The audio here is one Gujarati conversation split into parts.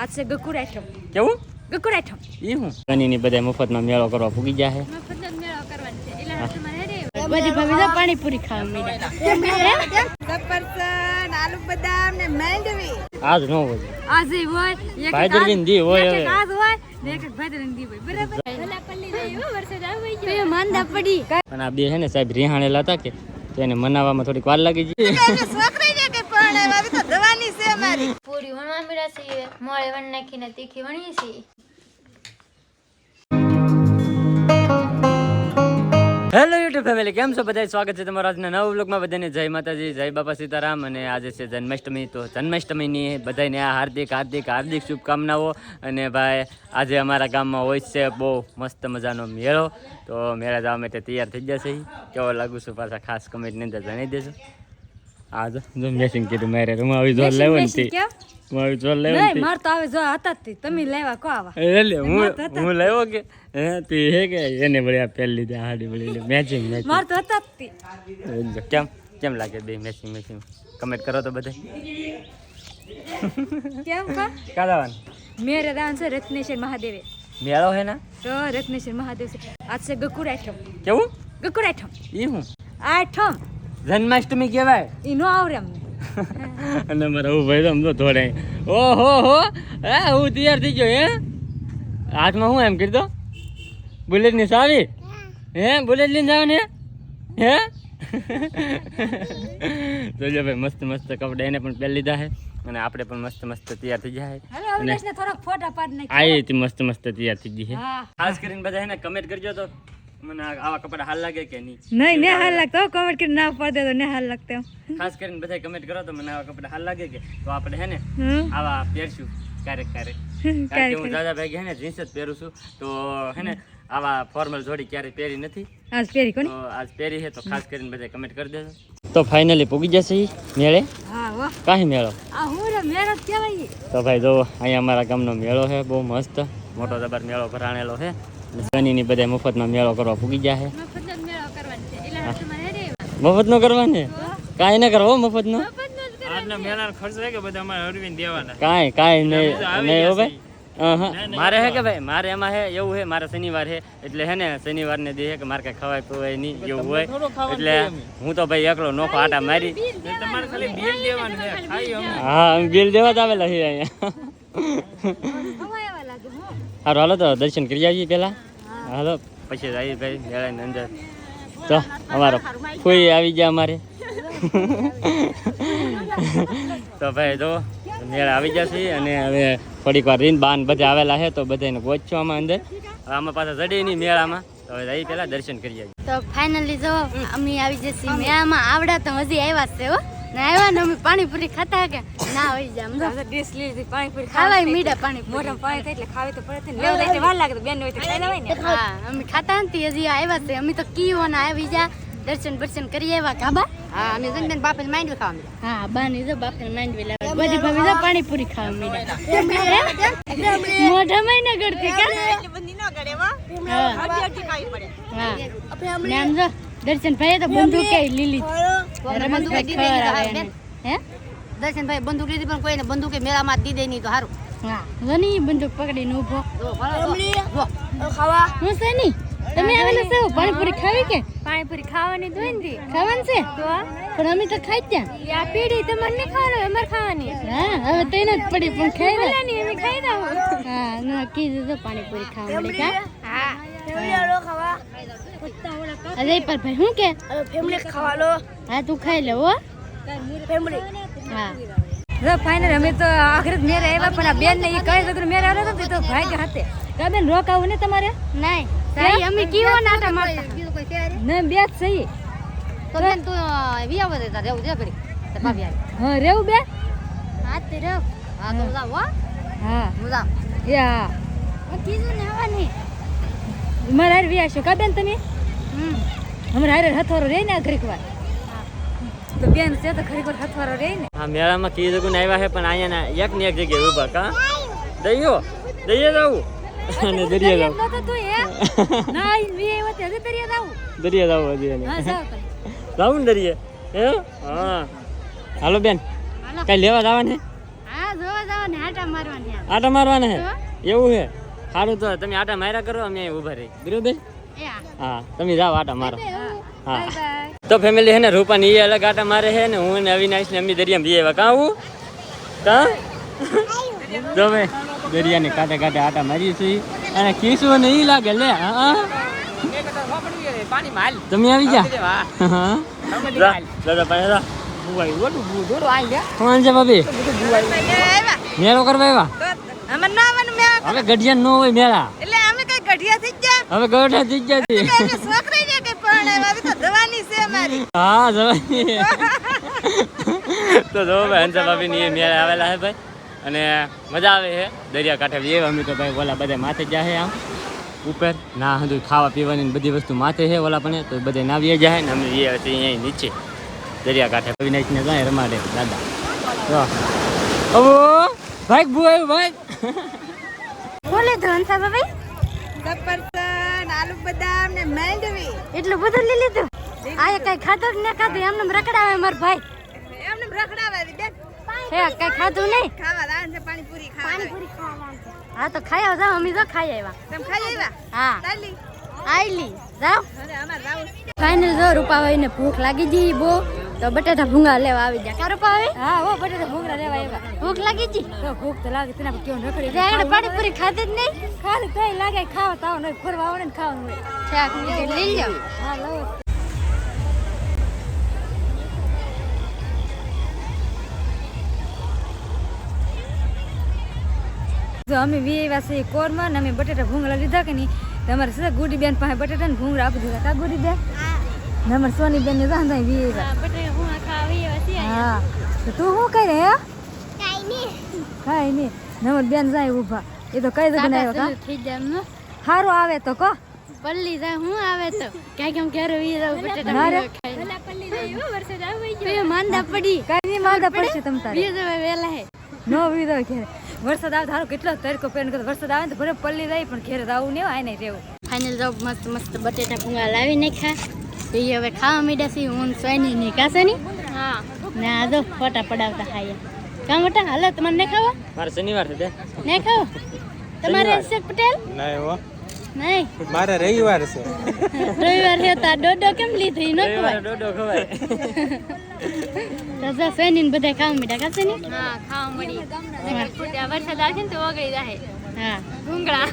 આજ છે ગકુર કેવું? ગકુર ઈ હું? કનીની બધાય મફતમાં મેળો કરવા ફૂગી ગયા છે. બધી ભાભી તો પાણીપુરી ખાવા મીડા. સફરજન આલુ બદામ ને મેંડવી આજ નો હોય. આજે હોય એક ભાઈ દરવીન દી હોય એક આજ હોય ને એક ભાઈ દરવીન દી હોય. બરાબર? ભલા પલ્લી જાય હો વરસાદ આવી ગયો. માંદા પડી. પણ આ બે છે ને સાહેબ રિહાણેલા હતા કે તેને મનાવવામાં થોડીક વાર લાગી ગઈ. છોકરીને કે પણ આવી તો છે અમારી. પૂરી વણવા મીડા છીએ. મોળે વણ નાખીને તીખી વણીએ છીએ. હેલો યુટ્યુબ ફેમિલી કેમ છો બધા સ્વાગત છે તમારા આજના નવા વ્લોગમાં બધાને. જય માતાજી જય બાપા સીતારામ અને આજે છે જન્માષ્ટમી. તો જન્માષ્ટમીની બધાને આ હાર્દિક હાર્દિક હાર્દિક શુભકામનાઓ. અને ભાઈ આજે અમારા ગામમાં હોય છે બહુ મસ્ત મજાનો મેળો. તો મેળા જવા માટે તૈયાર થઈ જશે કેવો લાગુ છું પાછા? ખાસ કમેન્ટની અંદર જણાવી દેજો. આ જો જો મેસિંગ કીધું મારે હું આવી જો લેવો ને તે. કેમ હું આવી જોર લેવો નહીં માર તો આવે જો હતા જ તે. તમે લેવા કો આવા. એટલે હું હું લેવો કે? હે તું હે કે? એને વળી આ પહેલી લીધી હાડી વળી મેચિંગ મેચિંગ. માર તો હતા જ તે. કેમ? કેમ લાગે બે મેચિંગ મેચિંગ? કમેન્ટ કરો તો બધે. કેમ કા? ક્યાં મેરે દાન છે રત્નેશ્વર મહાદેવે. મેળો હે ના? તો રત્નેશ્વર મહાદેવ છે. આજ છે ગકુર આઠમ. કેવું? ગકુર આઠમ. ઈ હું? આઈટમ જન્માષ્ટમી કહેવાય? ઈ આવરે અમને. અને મારા હું ભાઈ તો થોડે ઓહો હો. હે હું તૈયાર થઈ ગયો હે? હાથમાં હું એમ કીધો દો બુલેટની સાવી હે બુલેટ લઈને જાવ ને? હે? જોજો ભાઈ મસ્ત મસ્ત કપડા એને પણ પહેરી લીધા છે. અને આપણે પણ મસ્ત મસ્ત તૈયાર થઈ જાય અને થોડોક ફોટા પાડ નાખ આઈ મસ્ત મસ્ત તૈયાર થઈ ગઈ છે. હા. ખાસ કરીને બધા એને કમેન્ટ કરજો તો. મને આવા કપડા હાલ લાગે કે નહીં? નહીં ને હાલ લાગતો કમેન્ટ કરીને ના પડે તો ને હાલ લાગતો ખાસ કરીને બધા કમેન્ટ કરો તો મને આવા કપડા હાલ લાગે કે? તો આપણે હે ને આવા પહેરશું ક્યારેક ક્યારેક. કારણ કે હું દાદા ભાઈ હે ને જીન્સ જ પહેરું છું તો હે ને આવા ફોર્મલ જોડી ક્યારેય પહેરી નથી. આજ પહેરી કોની? આજ પહેરી છે તો ખાસ કરીને બધા કમેન્ટ કરી દેજો. તો ફાઇનલી પૂગી જશે મેળે? કાંઈ મેળો? તો ભાઈ જો અહીંયા અમારા ગામનો મેળો છે બહુ મસ્ત મોટો જબર મેળો ભરાણેલો છે શનિની બધા મફતમાં મેળો કરવા પૂગી ગયા છે. મફત નો કરવાનો છે? મફતનો કાંઈ ના કરવો મફતનો. કાંઈ કાંઈ નહીં. નહીં હો ભાઈ? મારે હે કે ભાઈ? મારે એમાં હે એવું હે મારે શનિવાર હે. એટલે હે ને શનિવાર ને દે કે મારે કઈ ખવાય પીવાય નહીં એવું હોય. એટલે હું તો ભાઈ એકલો નોખો આટા મારી. હા બિલ દેવા જ આવેલા છીએ અહીંયા. સારું હાલો તો દર્શન કરી આવીએ પેલા હાલો. પછી આવી ભાઈ મેળાની અંદર. તો અમારો કોઈ આવી ગયા અમારે. તો ભાઈ જો મેળા આવી જશે અને હવે થોડીક વાર રીન બાન બધા આવેલા છે તો બધાને પહોંચજો આમાં અંદર. હવે આમાં પાછા ચડી નહીં મેળામાં. તો હવે જઈ પેલા દર્શન કરી આવીએ. તો ફાઇનલી જો અમે આવી જશે મેળામાં આવડા તો હજી આવ્યા જ છે હો. ને આવ્યા ને અમે પાણીપુરી ખાતા કે? ના હોય જા અમને ડીશ લીધી પાણીપુરી ખાવાય મીડા પાણીપુરી. મોઢા પાણી થાય એટલે ખાવી તો પડે ને. લેવા એટલે વાર લાગે તો બેન હોય તો ખાઈ લેવાય ને. હા અમે ખાતા નથી હજી આવ્યા છે. અમે તો કીઓ ને આવી જા દર્શન બર્શન કરી આવ્યા કાબા હા અમે જંગન બાપે માંડવી ખાવા હા બાની જો બાપે માંડવી લાવે. બધી ભાભી જો પાણીપુરી ખાવા મીડા મોઢામાં ન ગળતી કા? બધી ન ગળે વા હા અબિયાથી ખાવી પડે. હા. ને આમ જો દર્શન ભાઈ તો બંદૂક કે લીલી. હે દર્શનભાઈ બંદૂક લીધી પણ કોઈને બંદૂકે મેળામાં દી દે નહીં તો સારું હા જોની બંદૂક પકડીને ઊભો ખાવા હું છે ની તમે આવેલા છો પાણીપુરી ખાવી કે પાણીપુરી ખાવાની તો હોય ખાવાનું છે પણ અમે તો ખાઈ ત્યાં આ પીડી તમારે નહીં ખાવાનું અમારે ખાવાની હા હવે તો એને જ પડી પણ ખાઈ લે પેલાની અમે ખાઈ દઉં હા ના કીધું તો પાણીપુરી ખાવા મળે કા ખાવા અરે પર ભાઈ હું કે ફેમિલી ખાવા લો હા તું ખાઈ લે હો. ફેમિલી હા. જો ફાઇનલ અમે તો આખરે જ મેરે આવ્યા પણ આ બેન ને એ કઈ વગર મેરે આવ્યો તો તો કે હાથે. કા બેન રોકાવું ને તમારે? નહીં. સાઈ અમે કીવો નાટા મારતા બીજું કોઈ છે ને બે જ સહી તો બેન તું વિયાવ દે તારે રહેવું દે કરી તે ભાભી આવી. હા રેવું બે? હા તે રવ હા તો જાવ હા. હું. યા એ હા. કીધું ને આવવાની મારા હાર વ્યા છો કા બેન તમે? હમ. હમણાં હારે હથોરો રે ને આ ઘડીક વાર. તો બેન છે તો ખરેખર હથવારો રહે ને. હા મેળામાં કીધું ને આવ્યા છે પણ અહીંયા એક ને એક જગ્યાએ ઊભા કા? દઈયો દઈએ જવું અને દરિયા જાવ. તો તું હે ના ઈ વી આવ્યા તે દરિયા જાવ. દરિયા જાવ હજી હા જાવ જાવ જાવું ને દરિયા? હે? હા. હાલો બેન. કઈ લેવા જવા ને હા જોવા જાવ ને આટા મારવાને આટા મારવાના હે? એવું હે? સારું તો તમે આટા માર્યા કરો અમે ઊભા રહી બરોબર? હા. તમે જાઓ આટા મારો. એવું. હા. તો ફેમિલી હે ને રૂપાની એ અલગ આટા મારે છે ને હું ને અવિનાશ ને અમી દરિયા જઈએ એવા. કાં હું? કાં? જો ભાઈ દરિયાને કાંઠે કાંઠે આટા મારી છીએ. અને ખીસું ને એ લાગે લે હા હા. તમે આવી જા હા દાદા ભાભી? મેળો કરવા આવ્યા? હવે ગઢિયા નો હોય મેળા. હવે અમે કઈ ગઢિયા થઈ ગયા ગયા છે આવી તો હા તો જો ભાઈ હંસા ભાભી ની મેળે આવેલા હે ભાઈ. અને મજા આવે છે. દરિયા કાંઠે જઈએ અમે તો ભાઈ ઓલા બધા માથે જાય આમ. ઉપર ના હજુ ખાવા પીવાની બધી વસ્તુ માથે છે ઓલા પણ તો બધે નાવીએ જાય ને અમે એ અહીંયા નીચે. દરિયા કાંઠે ને જાય રમાડે દાદા. અબો ભાઈ બુ ભાઈ. બોલે તો સાહેબ ભાઈ સફરજન આલુ બદામ ને માંડવી. એટલું બધું લઈ લીધું? આ કઈ ખાધું ને ખાધું એમને રખડાવે માર ભાઈ. એમને રખડાવે હે કઈ ખાધું નહીં? ખાવા લાવવાનું છે પાણીપુરી ખાવા હા તો ખાઈ આવ જાવ અમે તો ખાઈ આવ્યા. તમે ખાઈ આવ્યા? હા. ચાલી. આઈલી જાવ ફાઇનલ જો રૂપાભાઈ ને ભૂખ લાગી ગઈ બહુ. તો બટાટા ભૂંગા લેવા આવી જા કા રૂપાભાઈ? હા ઓ બટાટા ભૂંગા લેવા આવ્યા. ભૂખ લાગી ગઈ તો ભૂખ તો લાગે તેના પર કેવું રખડી ત્યાં પાણીપુરી ખાધી જ નહીં? ખાલી તોય લાગે ખાવા તાવ નહીં ફરવા આવડે ને ખાવાનું હોય. શાક નીચે લઈ લ્યો. હા લો જો. અમે વીવાસી છે કોરમાં ને અમે બટેટા ભૂંગળા લીધા કે નહીં? તમારે અમારે ગુડી બેન પાસે બટેટા ને ભૂંગળા આપી દીધા કા ગુડી બેન નમર સોની બેન ને જાણ થાય ખાવા હા. તો તું શું કરે હે? કાંઈ નહીં. નમર બેન જાય ઊભા. એ તો કઈ જગ્યાએ આવ્યો કા? થઈ જાય એમનો સારું આવે તો કહો પલ્લી જાય હું આવે તો? ક્યાંક એમ ક્યારે વી જાવ બટેટા ખાઈને પલ્લી જાય હો વરસાદ આવી ગયો. માંદા પડી. કઈ નહીં માંદા પડશે તમ તારે? વી જવા વેલા હે. નો વિધો ઘેર. વરસાદ આવે ધારો કેટલો તડકો પેન કરતો વરસાદ આવે ને તો ભલે પલ્લી જાય પણ ઘેર આવું ને આય નહીં રહેવું. ફાઇનલ જો મસ્ત મસ્ત બટેટા ભૂંગા લાવી નાખ્યા. એ હવે ખાવા માંડ્યા છે હું સોની ની કાસે ની હા. ને આ જો ફોટા પડાવતા ખાયા કામ બટા? હાલો તમારે ને ખાવા? મારે શનિવાર છે તે. ને ખાવ? તમારે અક્ષર પટેલ? નહીં હો. નહીં. મારે રવિવાર છે. રવિવાર છે તા ડોડો કેમ લીધી? ન ખવાય. ડોડો ખવાય. રજા ને બધા કામ મીઠા કાસે ને હા ખાવા મળી વરસાદ આવશે ને તો ઓગળી જાય હા. ભૂંગળા.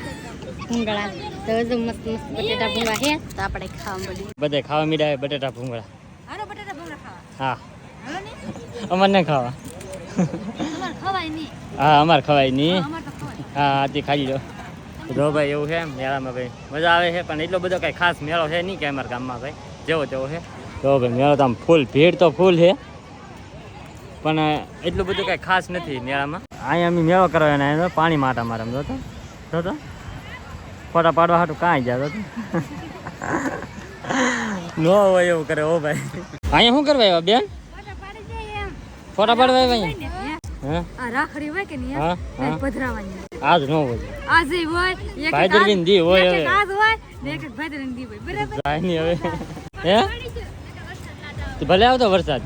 ભૂંગળા. તો જો મસ્ત મસ્ત બટેટા ભૂંગળા છે. તો આપણે ખાવા મળી બધે ખાવા મીડા બટેટા ભૂંગળા. હારો બટેટા ભૂંગળા ખાવા. હા. હાલો ને. અમારે નહીં ખાવા. હા અમારે ખવાય નહીં. હા આજે ખાઈ લો જો ભાઈ એવું છે મેળામાં ભાઈ મજા આવે છે પણ એટલો બધો કાંઈ ખાસ મેળો છે નહીં કે અમારા ગામમાં ભાઈ. જેવો તેવો છે. તો ભાઈ મેળો તો આમ ફૂલ ભીડ તો ફૂલ છે. પણ એટલું બધું કાંઈ ખાસ નથી મેળામાં. અહીંયા અમે મેળો કરવા એના એનો પાણી માટા મારે એમ જોતો. જોતો? ફોટા પાડવા હાટું કાંઈ જાય તો નો હોય એવું કરે ઓ ભાઈ. અહીંયા શું કરવા આવ્યા બેન? ફોટા પાડવા આવ્યા હે? આ રાખડી હોય કે નહીં હા પધરાવાની આજ નો હોય. આજે હોય એક ભાઈ દરવીન દી હોય હવે. આજ હોય ને એક ભાઈ દરવીન દી હોય. બરાબર? જાય નહીં હવે. હે. તો ભલે આવતો વરસાદ.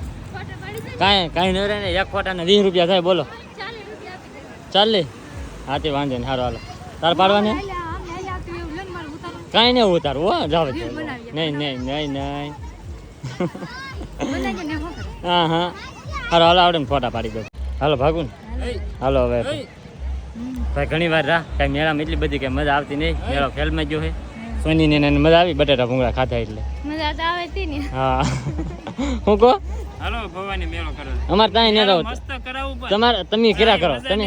કાંઈ કાંઈ ન રહે ને એક ફોટા ને વીસ રૂપિયા થાય બોલો. ચાલે હા તે વાંધો ને સારું હાલો. તાર પાડવાને? કાંઈ નહીં ઉતારું હો જાવ નહીં નહીં નહીં નહીં. હા હા. હાલો હાલો આવડે ને ફોટા પાડી દો. હાલો ભાગું હાલો. હવે. ભાઈ ઘણી વાર રા કાંઈ મેળામાં એટલી બધી કાંઈ મજા આવતી નહીં. મેળો ફેલમાં ગયો છે. સોની ને એને મજા આવી બટેટા ભૂંગળા ખાધા એટલે. મજા તો આવે તી ને. હા. હું કહો? હાલો ભવાની મેળો કરો. અમારે ત્યાં ન રહો. તમારે તમે કેરા. કરો તમે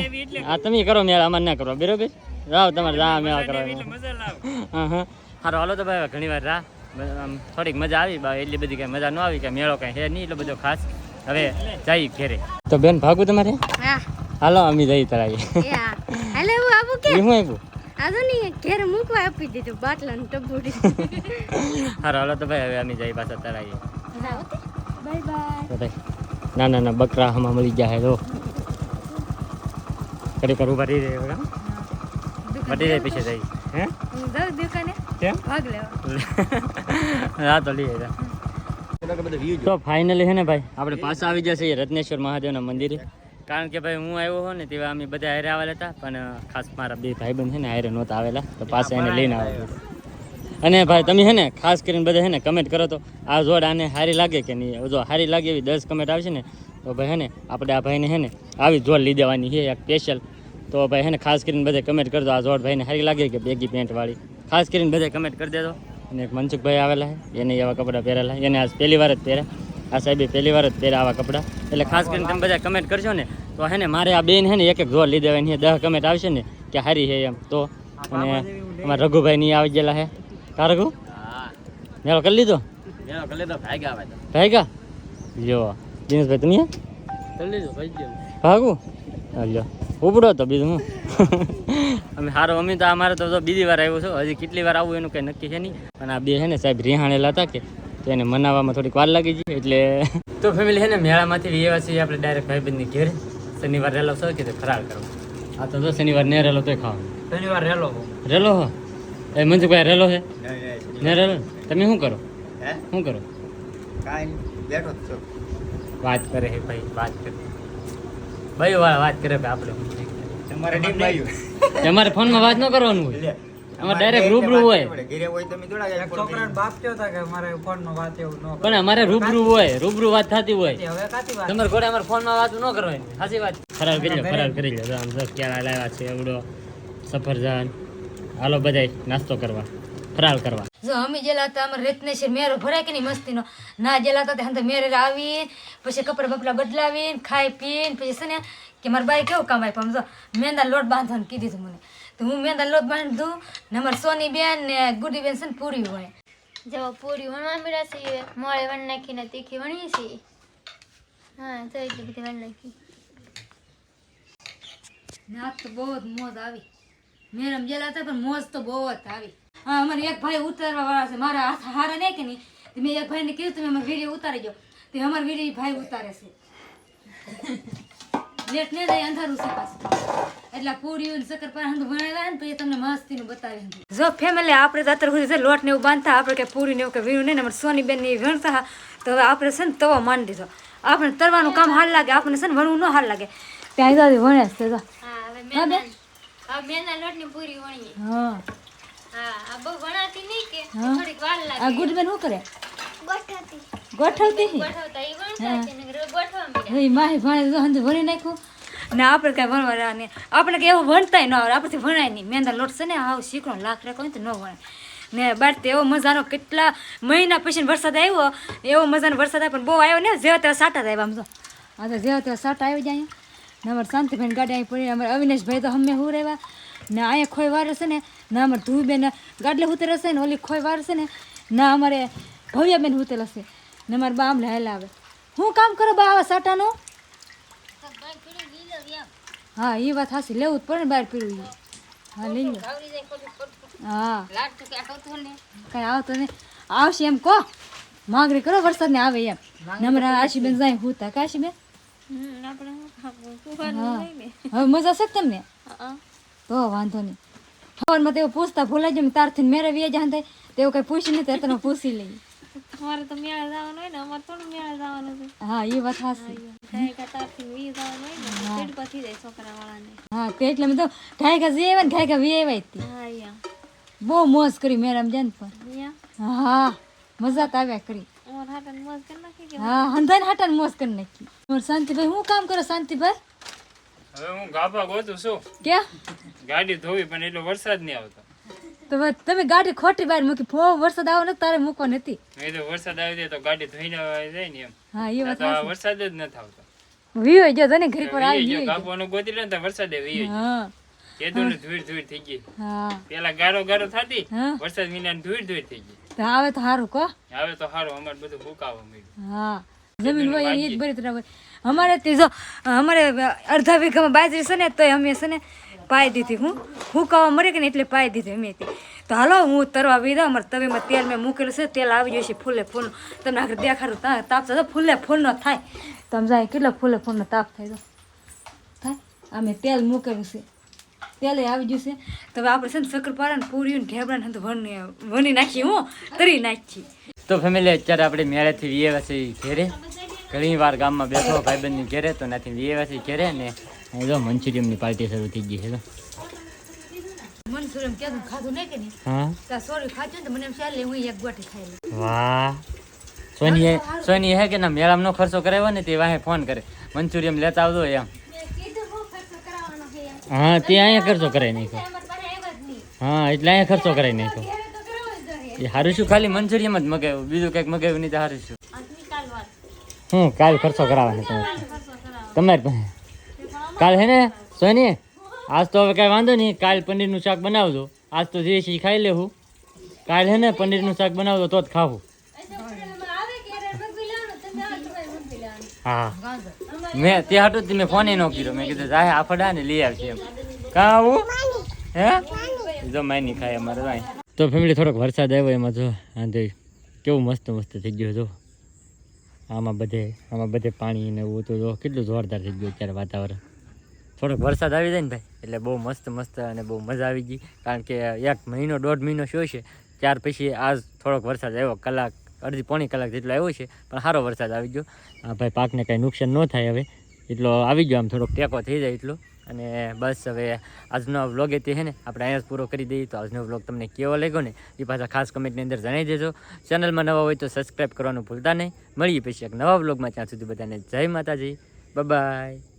આ તમે કરો મેળા અમારે ના કરો. બરોબર? રાવ તમારે રા મેળા કરો મજા લાવ. હા હા. હારો હાલો તો ભાઈ ઘણી વાર રાહ આમ થોડીક મજા આવી એટલી બધી કઈ મજા ન આવી કે મેળો કઈ હે નહીં એટલો બધો ખાસ. હવે જઈ ઘેરે. તો બેન ભાગું તમારે? હાલો અમે જઈ તરાઈએ. યા હાલે હું આવું કે? હું શું આપ્યું આજો ની ઘેર મૂકવા આપી દીધું બાટલા ને ટબુડી હારો હાલો તો ભાઈ હવે અમે જઈ પાછા તરાઈએ. Bye bye. ભાઈ ના ના ના બકરા હમણાં મળી જાય તો કરી કરું ભરી રહે મટી જાય પીછે જઈ હે? દુકાને? કેમ? ભાગ લેવા. હા તો લઈ જા તો ફાઇનલી છે ને ભાઈ? આપણે પાછા આવી જશે રત્નેશ્વર મહાદેવના મંદિરે. કારણ કે ભાઈ હું આવ્યો હોઉં ને તેવા અમે બધા હારે આવેલા હતા પણ ખાસ મારા બે ભાઈ બંધ છે ને હારે નહોતા આવેલા તો પાસે એને લઈને આવ્યો અને ભાઈ તમે હે ને ખાસ કરીને બધા હે ને કમેન્ટ કરો તો આ જોડ આને સારી લાગે કે નહીં? જો સારી લાગે એવી દસ કમેન્ટ આવશે ને તો ભાઈ હે ને આપણે આ ભાઈને હે ને આવી જોડ લઈ દેવાની છે એક સ્પેશિયલ તો ભાઈ હે ને ખાસ કરીને બધા કમેન્ટ કરજો આ જોડ ભાઈને સારી લાગે કે બેગી પેન્ટવાળી ખાસ કરીને બધા કમેન્ટ કરી દેજો. અને એક મનસુખભાઈ આવેલા છે. એને એવા કપડાં પહેરેલા. એને આજ પહેલી વાર જ પહેર્યા આ સાહેબે પહેલી વાર જ પહેર્યા આવા કપડાં. એટલે ખાસ કરીને તમે બધા કમેન્ટ કરશો ને. તો હે ને મારે આ બેન હે ને એક એક લઈ દેવાની છે. દસ કમેન્ટ આવશે ને કે હારી છે એમ. તો અને અમારા રઘુભાઈ ની આવી ગયેલા છે કા રઘુ? મેળો કરી લીધો? ભાગ્યા જો દિનેશભાઈ તમે ભાગું? લ્યો. ઉપડો તો બીજું હું. અમે સારો અમે તો અમારે તો બીજી વાર આવ્યો છું. હજી કેટલી વાર આવું એનું કંઈ નક્કી છે નહીં. અને આ બે છે ને સાહેબ રિહાણેલા હતા કે તો એને મનાવવામાં થોડીક વાર લાગી ગઈ એટલે તો ફેમિલી છે ને મેળામાંથી વ્યવા છીએ આપણે ડાયરેક્ટ ભાઈબંધની ઘેર. શનિવાર રહેલો છો કે ફરાર કરો આ તો શનિવાર ને રહેલો તો ખાવાનું. શનિવાર રહેલો રહેલો હો? એ મંજુભાઈ રહેલો છે? ને રહેલો? તમે શું કરો? શું કરો? વાત કરે હે ભાઈ વાત કરે. ભાઈ વાળા વાત કરે ભાઈ આપણે. તમારે ડીમ ભાઈ તમારે ફોનમાં વાત ન કરવાનું હોય. અમારે ડાયરેક્ટ રૂબરૂ હોય. છોકરાનો બાપ કયો હતા કે મારે ફોનમાં વાત એવું ન પણ અમારે રૂબરૂ હોય રૂબરૂ વાત થતી હોય. હવે કાતી વાત? તમારે ઘોડે અમારે ફોનમાં વાત ન કરવાની. સાચી વાત. ખરાબ કરી લો ખરાબ કરી લો. આમ સર ક્યાં લાવ્યા છે એવડો સફરજન. હાલો બધાય નાસ્તો કરવા. ફરાલ કરવા. જો અમે જેલા હતા અમારે રેતને છે મેરો ભરાય કે નહીં મસ્તીનો? ના જેલા હતા ત્યાં મેરે આવી પછી કપડા બપડા બદલાવીને ખાઈ પીને પછી છે ને કે મારા બાઈ કેવું કામ આપ્યું? સમજો જો મેંદા લોટ બાંધવાનું કીધું મને. તો હું મેંદા લોટ બાંધી દઉં ને અમારે સોની બેન ને ગુડી બેન છે ને પૂરી હોય જો પૂરી વણવા મળ્યા છે મોળે વણ નાખીને તીખી વણીએ છીએ. હા તો એટલી બધી વણ નાખી. ના તો બહુ જ મોજ આવી. મેરમ જેલા હતા પણ મોજ તો બહુ જ આવી. અમારે એક ભાઈ ઉતારવા વાળા છે. મારા હાથ હારા નહીં કે નહીં મેં એક ભાઈને કીધું તમે અમારે વીડિયો ઉતારી દો. તે અમારે વીડિયો ભાઈ ઉતારે છે. લેટ નહીં થાય અંધારું છે પાછું. એટલે પૂરીઓ ને શક્કરપારા ભણાવ્યા ને પછી તમને મસ્તીનું બતાવી જો ફેમિલી આપણે અત્યારે સુધી છે લોટ ને એવું બાંધતા આપણે કે પૂરી ને એવું કે વીણું નહીં ને અમારે સોની બેન ને એ વણતા તો હવે આપણે છે ને તવો માંડી દીધો. આપણે તરવાનું કામ હાલ લાગે આપણને છે ને વણવું ન હાલ લાગે. ત્યાં વણે છે હા લોટની પૂરી વણીએ. હા. આ હા. ગુડબેન શું કરે? ગોઠવતી. ગોઠવતી હી? ને માહી ભાણે તો હંધું ભરી નાખ્યું. ના આપણે કાંઈ ભણવા રહ્યા નહીં આપણે કે એવું ભણતાય ન આવે આપણથી ભણાય નહીં. મેંદા લોટ છે ને આવ શીખણો લાખ રાખો ને તો ન ભણાય ને બાર તો એવો મજાનો કેટલા મહિના પછી વરસાદ આવ્યો એવો મજાનો વરસાદ આવ્યો પણ બહુ આવ્યો ને જેવા તેવા સાટા જ આવ્યા આમ તો. આ તો જેવા તેવા સાટા આવી જાય ને અમારે શાંતિભાઈ ગાડી અહીં પડી અમારે અવિનાશભાઈ તો હમે હું રહેવા ને અહીંયા ખોઈ વાર છે ને ના અમારે ધુઈબેન ગાડલે ઉતરે હશે ને ઓલી ખોઈ વારશે ને ના અમારે ભવ્યાબેન ઉતરેલ હશે ને અમારે બા આમ લહેલા આવે. હું કામ કરો બા આવા સાટાનું? હા એ વાત હાસી લેવું જ પડે ને બહાર પીવું હા લઈ લો હા. કઈ આવતો નહીં. આવશે એમ કહો માગણી કરો વરસાદ ને આવે એમ નમરા આશીબેન જાય હુતા. કે આશીબેન હા હવે મજા છે તમને? તો વાંધો નહીં. ખબરમાં તેવું પૂછતા ભૂલાઈ જાય તારથી મેરે વી જાય થાય તેવું કઈ પૂછી નહીં તો પૂછી લઈ. અમારે તો મેળા જવાનું હોય ને અમારે થોડું મેળા જવાનું છે હા એ વાત હાસી ગાયકા તારથી વી જવાનું હોય ને સીટ પછી જાય છોકરા વાળાને હા તે એટલે મેં તો ઘા જે ને વી હા અહીંયા. બહુ મોજ કરી મેરામ જાન પર હા મજા તો આવ્યા કરી. અમારે હાટન મોજ કરી હા હંધાને હાટાને મોજ કરી નાખી. શાંતિભાઈ હું કામ કરો શાંતિભાઈ? હવે હું ગાભા ગોતું છું. ક્યાં? ગાડી ધોવી પણ એટલો વરસાદ નહીં આવતો. તો તમે ગાડી ખોટી બહાર મૂકી ફો વરસાદ આવો ને તારે મૂકવા નથી એ તો વરસાદ આવી જાય તો ગાડી ધોઈને જાય ને એમ. હા એ વાત તો વરસાદ જ નથી આવતો. વીયો જો તને ઘરી પર આવી ગયો કાપવાનો ગોતી લે ને તો વરસાદે વીએ હા. કેદું ને ધૂળ ધૂળ થઈ ગઈ હા. પેલા ગારો ગારો થતી વરસાદ વિના ધૂળ ધૂળ થઈ ગઈ. તો આવે તો હારું કો. આવે તો સારું અમારે બધું ફૂકાવા મળ્યું હા. જમીન હોય એ જ ભરી તરફ અમારે તે જો અમારે અડધા વીઘામાં બાજરી છે ને તોય અમે છે ને પાઈ દીધી હું. હુકાવા મરે કે ને એટલે પાઈ દીધી અમે તે. હાલો, હું તરવા વીધા. અમારે તવીમાં તેલ મેં મૂકેલું છે. તેલ આવી જશે ફૂલે ફૂલ તમને આગળ દેખાડું. તાપ થતો ફૂલે ફૂલનો થાય. તમે જાય, કેટલો ફૂલે ફૂલનો તાપ થાય તો? થાય? અમે તેલ મૂકેલું છે. તેલ આવી ગયું છે તો હવે આપણે છે ને શક્કરપારા ને પૂરી ને ઢેબરા ને વણી વણી નાખીએ હું. તરી નાખીએ. તો ફેમિલી અત્યારે આપણે મેળાથી વીએ છે ઘેરે. ઘણી વાર ગામમાં બેઠો ભાઈબંધની ઘેરે, તો નથી વસે ઘેરે ને જો મંચુરિયમની પાર્ટી શરૂ થઈ ગઈ છે તો મનસુરમ ક્યાં ખાધું નહીં કે નહીં? હા? ત્યાં સોરી ખાધું તો મને એમ ચાલે હું એક ગોટી ખાઈ લઉં. વાહ. સોનીએ સોની હે કે ના મેળામાં ખર્ચો કરાવ્યો ને તે વાહે ફોન કરે. મંચુરિયમ લેતા આવજો એમ. હા તે અહીંયા ખર્ચો કરાવી નાખ્યો. હા એટલે અહીંયા ખર્ચો કરાવી નાખ્યો. એ સારું શું ખાલી મંચુરિયમ જ મગાવ્યું? બીજું કંઈક મગાવ્યું નહીં તો હારું શું? હું કાલ ખર્ચો કરાવવાનો તમારે તમારે પાસે? કાલ હે ને, સોની, આજ તો હવે કાંઈ વાંધો નહીં, કાલ પનીરનું શાક બનાવજો. આજ તો જે છે ખાઈ લેવું કાલ હે ને, પનીરનું શાક બનાવજો, તો જ ખાવું. હા. મેં તે હતું જ મેં ફોન ન કર્યો. મેં કીધું જાય આફડા ને લઈ આવશે એમ. કાં આવું હે? જો માની ખાય અમારે ભાઈ તો ફેમિલી થોડોક વરસાદ આવ્યો એમાં, જો આંધે કેવું મસ્ત મસ્ત થઈ ગયું, જો. આમાં બધે આમાં બધે પાણી ને એવું તો જો, કેટલું જોરદાર થઈ ગયું અત્યારે વાતાવરણ. થોડોક વરસાદ આવી જાય ને ભાઈ, એટલે બહુ મસ્ત મસ્ત અને બહુ મજા આવી ગઈ. કારણ કે એક મહિનો, દોઢ મહિનો શું છે, ત્યાર પછી આજ થોડોક વરસાદ આવ્યો. કલાક, અડધી પોણી કલાક જેટલો આવ્યો છે, પણ સારો વરસાદ આવી ગયો. આ ભાઈ પાકને કાંઈ નુકસાન ન થાય હવે. એટલો આવી ગયો આમ થોડોક ટેકો થઈ જાય એટલો. અને બસ હવે આજનો વ્લોગ એ તે છે ને, આપણે અહીંયા જ પૂરો કરી દઈએ. તો આજનો વ્લોગ તમને કેવો લાગ્યો ને, એ પાછા ખાસ કમેન્ટની અંદર જણાવી દેજો. ચેનલમાં નવા હોય તો સબસ્ક્રાઈબ કરવાનું ભૂલતા નહીં. મળીએ પછી એક નવા વ્લોગમાં ત્યાં સુધી બધાને જય માતાજી. બાય